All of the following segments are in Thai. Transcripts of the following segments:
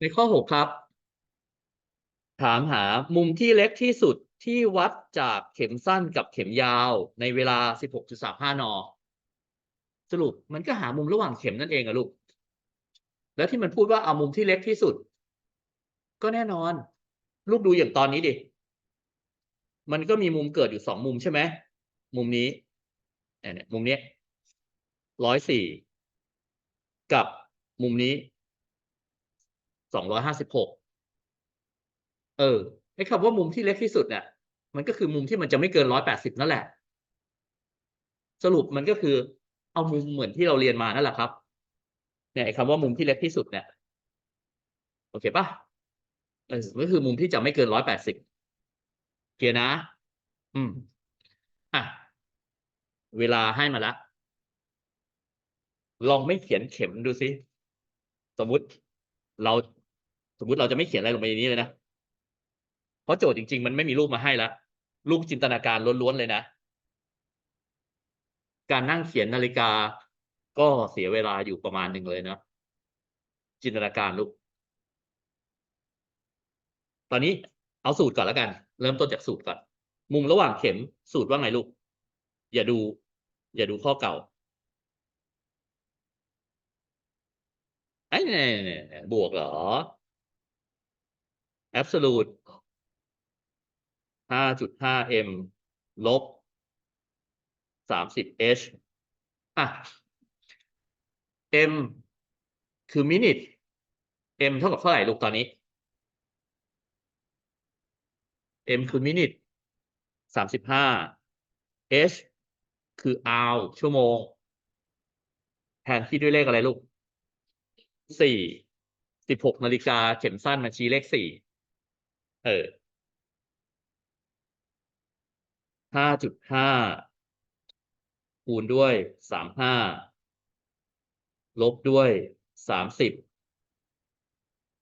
ในข้อหกครับ ถามหามุมที่เล็กที่สุดที่วัดจากเข็มสั้นกับเข็มยาวในเวลา 16.35 น สรุปมันก็หามุมระหว่างเข็มนั่นเองอะลูก แล้วที่มันพูดว่าเอามุมที่เล็กที่สุด ก็แน่นอน ลูกดูอย่างตอนนี้ดิ มันก็มีมุมเกิดอยู่สองมุมใช่ไหม มุมนี้เนี่ยเนี่ยมุมนี้ร้อยสี่กับมุมนี้ สองร้อยห้าสิบหกเออไอ้คำว่ามุมที่เล็กที่สุดเนี่ยมันก็คือมุมที่มันจะไม่เกินร้อยแปดสิบนั่นแหละ สรุปมันก็คือ เอามุมเหมือนที่เราเรียนมานั่นแหละครับเนี่ยไอ้คำว่ามุมที่เล็กที่สุดเนี่ยโอเคปะเออก็คือมุมที่จะไม่เกินร้อยแปดสิบเคลียร์นะ อืมอะเวลาให้มาล้วลองไม่เขียนเข็มดูสิ สมมุติเรา สมมุติเราจะไม่เขียนอะไรลงไปในนี้เลยนะ เพราะโจทย์จริง ๆ มันไม่มีรูปมาให้แล้วรูปจินตนาการล้วนๆเลยนะ การนั่งเขียนนาฬิกา ก็เสียเวลาอยู่ประมาณหนึ่งเลยนะ จินตนาการลูก ตอนนี้เอาสูตรก่อนแล้วกัน เริ่มต้นจากสูตรก่อน มุมระหว่างเข็มสูตรว่าไงลูก อย่าดู อย่าดูข้อเก่าไอ้เนี่ยเนี่ยเนี่ยบวกเหรอ absolute ห้าจุดห้า m ลบสามสิบ h อะ m คือ minute m เท่ากับเท่าไหร่ลูกตอนนี้ m คือ minute สามสิบห้า h คือ hour ชั่วโมง แทนที่ด้วยเลขอะไรลูกสี่สิบหกนาฬิกาเข็มสั้นมาชี้เลขสี่ เออห้าจุดห้าคูณด้วยสามห้าลบด้วยสามสิบ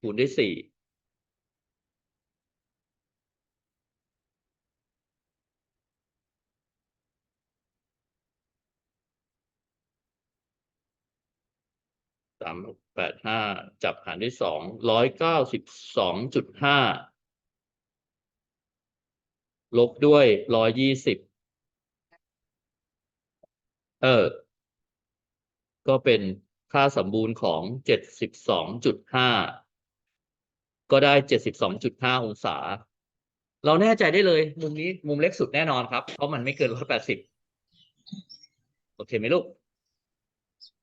คูณด้วยสี่สามแปดห้าจับหารด้วยสองร้อยเก้าสิบสองจุดห้า ลบด้วยร้อยยี่สิบเออ ก็เป็นค่าสมบูรณ์ของเจ็ดสิบสองจุดห้าก็ได้เจ็ดสิบสองจุดห้าองศา เราแน่ใจได้เลย มุมนี้มุมเล็กสุดแน่นอนครับ เพราะมันไม่เกินร้อยแปดสิบโอเคไหมลูก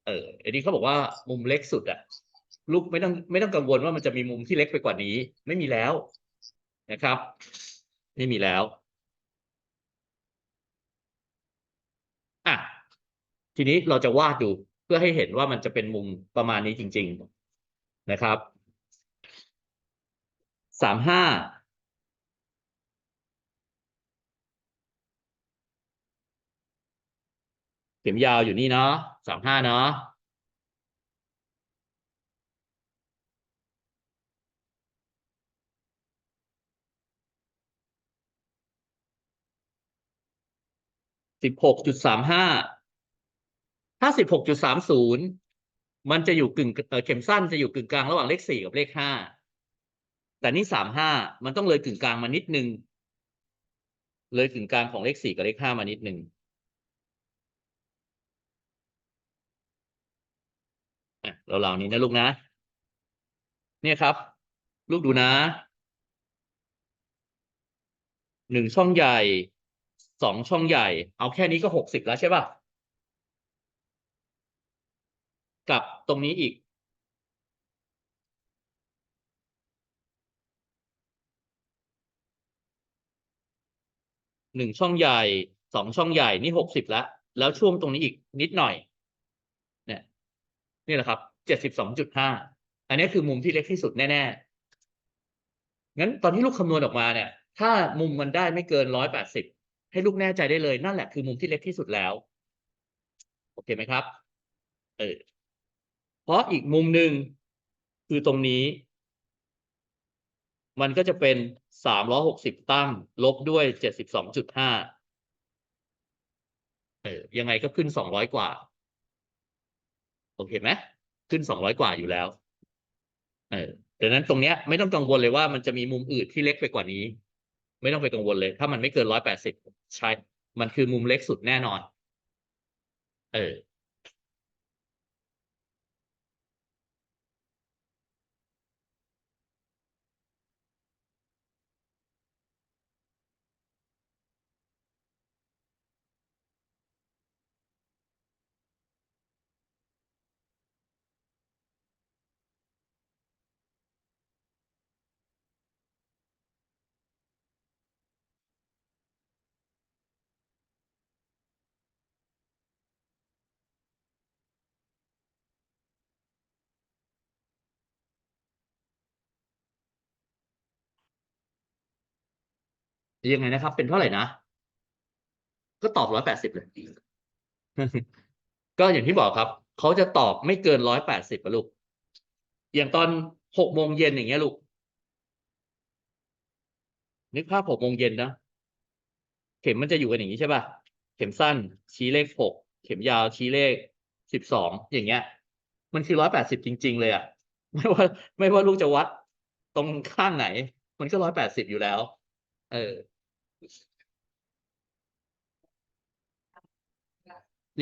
เออไอ้นี่เขาบอกว่ามุมเล็กสุดอะลูกไม่ต้องไม่ต้องกังวลว่ามันจะมีมุมที่เล็กไปกว่านี้ ไม่มีแล้วนะครับ ไม่มีแล้วอะทีนี้เราจะวาดดูเพื่อให้เห็นว่ามันจะเป็นมุมประมาณนี้จริง ๆนะครับสามห้าเข็มยาวอยู่นี่เนาะสามห้าเนาะ สิบหกจุดสามห้าถ้าสิบหกจุดสามศูนย์มันจะอยู่กึ่งเออเข็มสั้นจะอยู่กึ่งกลางระหว่างเลขสี่กับเลขห้าแต่นี่สามห้ามันต้องเลยกึ่งกลางมานิดนึง เลยกึ่งกลางของเลขสี่กับเลขห้ามานิดนึงอะเราเหล่านี้นะลูกนะ เนี่ยครับ ลูกดูนะหนึ่งช่องใหญ่ สองช่องใหญ่ เอาแค่นี้ก็หกสิบแล้วใช่ป่ะ กับตรงนี้อีก หนึ่งช่องใหญ่สองช่องใหญ่นี่หกสิบแล้ว แล้วช่วงตรงนี้อีกนิดหน่อย เนี่ย นี่แหละครับเจ็ดสิบสองจุดห้าอันนี้คือมุมที่เล็กที่สุดแน่ๆงั้นตอนที่ลูกคำนวณออกมาเนี่ย ถ้ามุมมันได้ไม่เกินร้อยแปดสิบ ให้ลูกแน่ใจได้เลยนั่นแหละคือมุมที่เล็กที่สุดแล้ว โอเคไหมครับ เออเพราะอีกมุมหนึ่งคือตรงนี้ มันก็จะเป็นสามร้อหกสิบตั้ง ลบด้วยเจ็ดสิบสองจุดห้าเออยังไงก็ขึ้นสองร้อยกว่า โอเคไหมขึ้นสองร้อยกว่าอยู่แล้ว เออดังนั้นตรงเนี้ยไม่ต้องกังวลเลยว่ามันจะมีมุมอื่นที่เล็กไปกว่านี้ ไม่ต้องไปกังวลเลย ถ้ามันไม่เกินร้อยแปดสิบใช่ มันคือมุมเล็กสุดแน่นอน เออ ยังไงนะครับ เป็นเท่าไหร่นะ ก็ตอบร้อยแปดสิบเลย ก็อย่างที่บอกครับ เขาจะตอบไม่เกินร้อยแปดสิบลูก อย่างตอนหกโมงเย็นอย่างเงี้ยลูก นึกภาพหกโมงเย็นนะ เข็มมันจะอยู่กันอย่างนี้ใช่ป่ะ เข็มสั้นชี้เลขหก เข็มยาวชี้เลขสิบสองอย่างเงี้ย มันคือร้อยแปดสิบจริง ๆ เลยอะไม่ว่า ไม่ว่าลูกจะวัดตรงข้างไหน มันก็ร้อยแปดสิบอยู่แล้ว เออ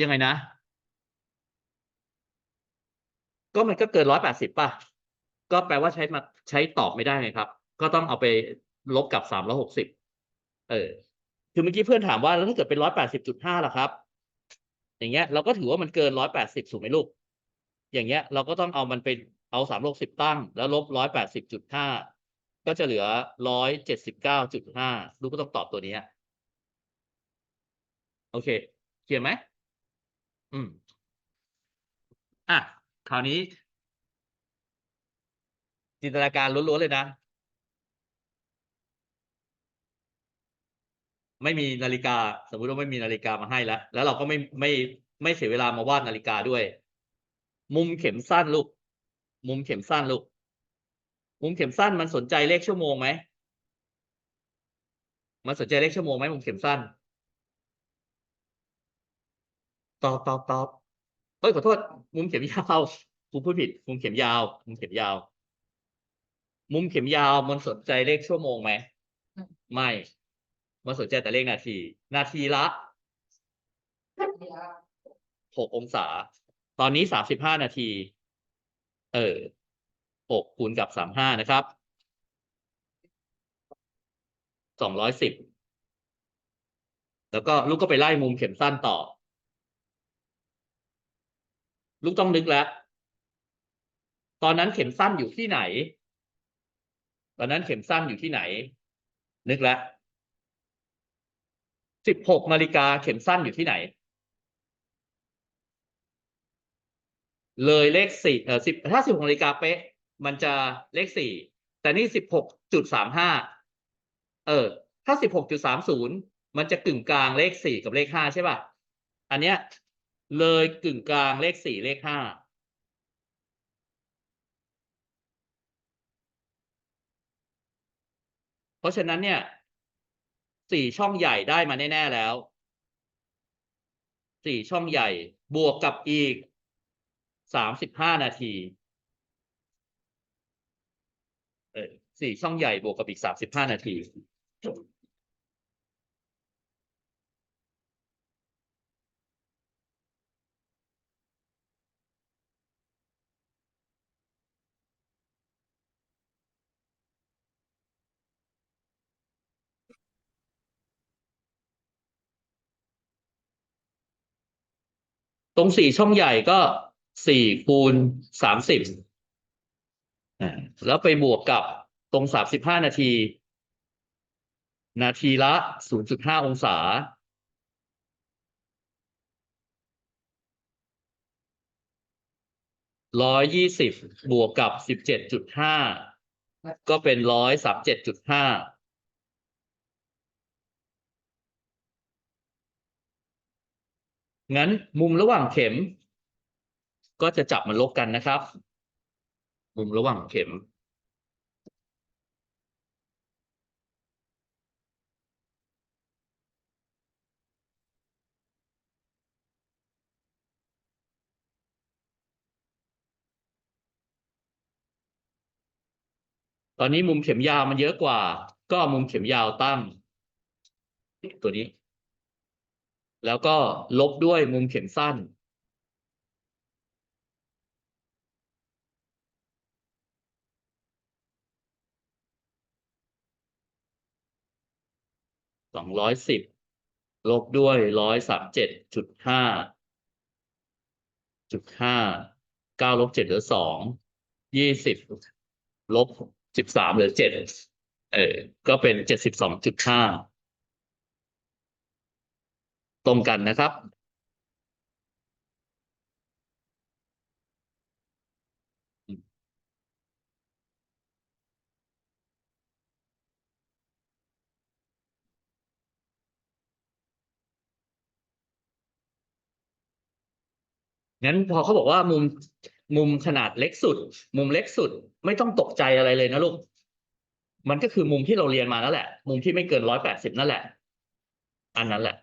ยังไงนะ ก็มันก็เกินร้อยแปดสิบป่ะ ก็แปลว่าใช้มาใช้ตอบไม่ได้ไงครับ ก็ต้องเอาไปลบกับสามร้อหกสิบเออ คือเมื่อกี้เพื่อนถามว่าแล้วถ้าเกิดเป็นร้อยแปดสิบจุดห้าล่ะครับ อย่างเงี้ย เราก็ถือว่ามันเกินร้อยแปดสิบถูกไหมลูก อย่างเงี้ย เราก็ต้องเอามันไปเอาสามร้อสิบตั้ง แล้วลบร้อยแปดสิบจุดห้า ก็จะเหลือร้อยเจ็ดสิบเก้าจุดห้าลูกก็ต้องตอบตัวนี้โอเคเคลียร์ไหมอืม อะ คราวนี้ จินตนาการล้วนๆเลยนะ ไม่มีนาฬิกา สมมุติว่าไม่มีนาฬิกามาให้แล้ว แล้วเราก็ไม่ไม่ไม่เสียเวลามาวาดนาฬิกาด้วย มุมเข็มสั้นลูก มุมเข็มสั้นลูก มุมเข็มสั้นมันสนใจเลขชั่วโมงไหม มันสนใจเลขชั่วโมงไหมมุมเข็มสั้น ตอบตอบตอบเฮ้ยขอโทษ มุมเข็มยาวกูพูดผิด มุมเข็มยาว มุมเข็มยาว มุมเข็มยาวมันสนใจเลขชั่วโมงไหม ไม่ มันสนใจแต่เลขนาที นาทีละหกองศา ตอนนี้สามสิบห้านาที เออ หกคูณกับสามห้านะครับสองร้อยสิบแล้วก็ลูกก็ไปไล่มุมเข็มสั้นต่อ ลูกต้องนึกแล้ว ตอนนั้นเข็มสั้นอยู่ที่ไหน ตอนนั้นเข็มสั้นอยู่ที่ไหน นึกแล้วสิบหกนาฬิกาเข็มสั้นอยู่ที่ไหน เลยเลขสี่เออสิบถ้าสิบหกนาฬิกาเป๊ะ มันจะเลขสี่แต่นี่สิบหกจุดสามห้าเออ ถ้าสิบหกจุดสามศูนย์มันจะกึ่งกลางเลขสี่กับเลขห้าใช่ป่ะ อันเนี้ย เลยกึ่งกลางเลขสี่เลขห้าเพราะฉะนั้นเนี่ยสี่ช่องใหญ่ได้มาแน่ ๆ แล้วสี่ช่องใหญ่บวกกับอีกสามสิบห้านาที เออ สี่ช่องใหญ่บวกกับอีกสามสิบห้านาทีตรงสี่ช่องใหญ่ก็สี่คูณสามสิบแล้วไปบวกกับ ตรงสามสิบห้านาที นาทีละศูนย์จุดห้าองศา ร้อยยี่สิบบวกกับสิบเจ็ดจุดห้าก็เป็นร้อยสามเจ็ดจุดห้างั้นมุมระหว่างเข็ม ก็จะจับมันลบกันนะครับ มุมระหว่างเข็ม อนนี้มุมเข็มยาวมันเยอะกว่า ก็มุมเข็มยาวตั้ง ตัวนี้ แล้วก็ลบด้วยมุมเข็มสั้น สองร้อยสิบลบด้วยร้อยสามเจ็ดจุดห้าจุดห้าเก้าลบเจ็ดเหลือสองยี่สิบลบ สิบสามหลือเจ็ดเออ ก็เป็นเจ็ดสิบสองจุดห้าตรงกันนะครับ งั้นพอเขาบอกว่ามุม มุมขนาดเล็กสุด มุมเล็กสุด ไม่ต้องตกใจอะไรเลยนะลูก มันก็คือมุมที่เราเรียนมานั่นแหละ มุมที่ไม่เกินร้อยแปดสิบนั่นแหละ อันนั้นแหละ